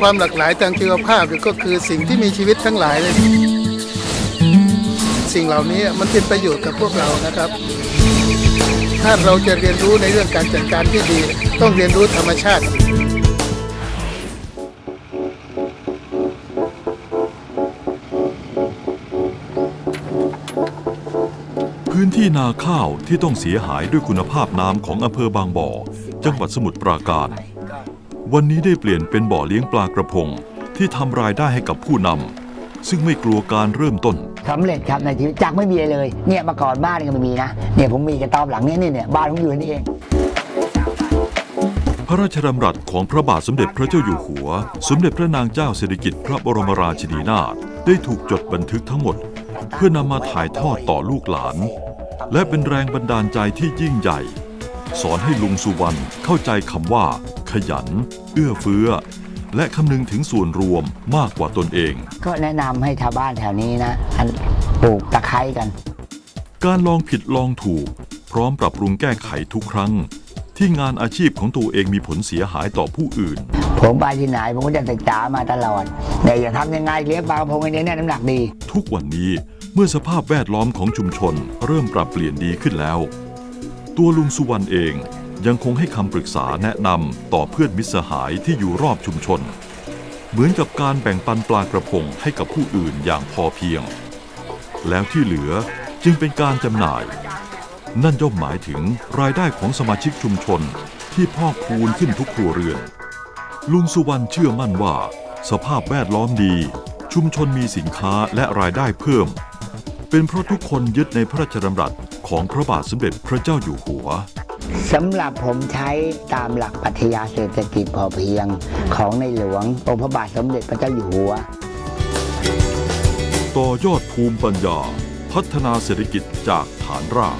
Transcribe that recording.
ความหลากหลายทางชีวภาพก็คือสิ่งที่มีชีวิตทั้งหลายเลยสิ่งเหล่านี้มันเป็นประโยชน์กับพวกเรานะครับ ถ้าเราจะเรียนรู้ในเรื่องการจัดการที่ดี ต้องเรียนรู้ธรรมชาติพื้นที่นาข้าวที่ต้องเสียหายด้วยคุณภาพน้ำของอำเภอบางบ่อ จังหวัดสมุทรปราการ วันนี้ได้เปลี่ยนเป็นบ่อเลี้ยงปลากระพง ที่ทำรายได้ให้กับผู้นำซึ่งไม่กลัวการเริ่มต้นสำเร็จครับในชีวิตจากไม่มีอะไรเลย เนี่ยเมื่อก่อนบ้านก็ไม่มีนะเนี่ยผมมีกระต๊อบหลังเนี้ยเนี่ยเนี่ยบ้านผมอยู่นี่เอง พระราชดำรัสของพระบาทสมเด็จพระเจ้าอยู่หัว สมเด็จพระนางเจ้าสิริกิติ์พระบรมราชินีนาถได้ถูกจดบันทึกทั้งหมด เพื่อนำมาถ่ายทอดต่อลูกหลาน และเป็นแรงบันดาลใจที่ยิ่งใหญ่ สอนให้ลุงสุวรรณเข้าใจคำว่า ขยัน เอื้อเฟื้อ และคำนึงถึงส่วนรวมมากกว่าตนเอง ก็แนะนำให้ชาวบ้านแถวนี้นะอันปลูกตะไคร้กัน การลองผิดลองถูก พร้อมปรับปรุงแก้ไขทุกครั้ง ที่งานอาชีพของตัวเองมีผลเสียหายต่อผู้อื่น ผมไปที่ไหนผมก็จะศึกษามาตลอด แต่อย่าทำยังไงเลี้ยงปลากระพงไอ้เนี่ยน้ำหนักดี ทุกวันนี้เมื่อสภาพแวดล้อมของชุมชนเริ่มปรับเปลี่ยนดีขึ้นแล้ว ตัวลุงสุวรรณเองยังคงให้คำปรึกษาแนะนำต่อเพื่อนมิตรสหายที่อยู่รอบชุมชน เหมือนกับการแบ่งปันปลากระพงให้กับผู้อื่นอย่างพอเพียง แล้วที่เหลือจึงเป็นการจำหน่าย นั่นย่อมหมายถึงรายได้ของสมาชิกชุมชนที่พอกพูนขึ้นทุกครัวเรือน ลุงสุวรรณเชื่อมั่นว่า สภาพแวดล้อมดี ชุมชนมีสินค้าและรายได้เพิ่ม เป็นเพราะทุกคนยึดในพระราชดำรัสของพระบาทสมเด็จพระเจ้าอยู่หัวสำหรับผมใช้ตามหลักปรัชญาเศรษฐกิจพอเพียงของในหลวงองค์พระบาทสมเด็จพระเจ้าอยู่หัว ต่อยอดภูมิปัญญา พัฒนาเศรษฐกิจจากฐานราก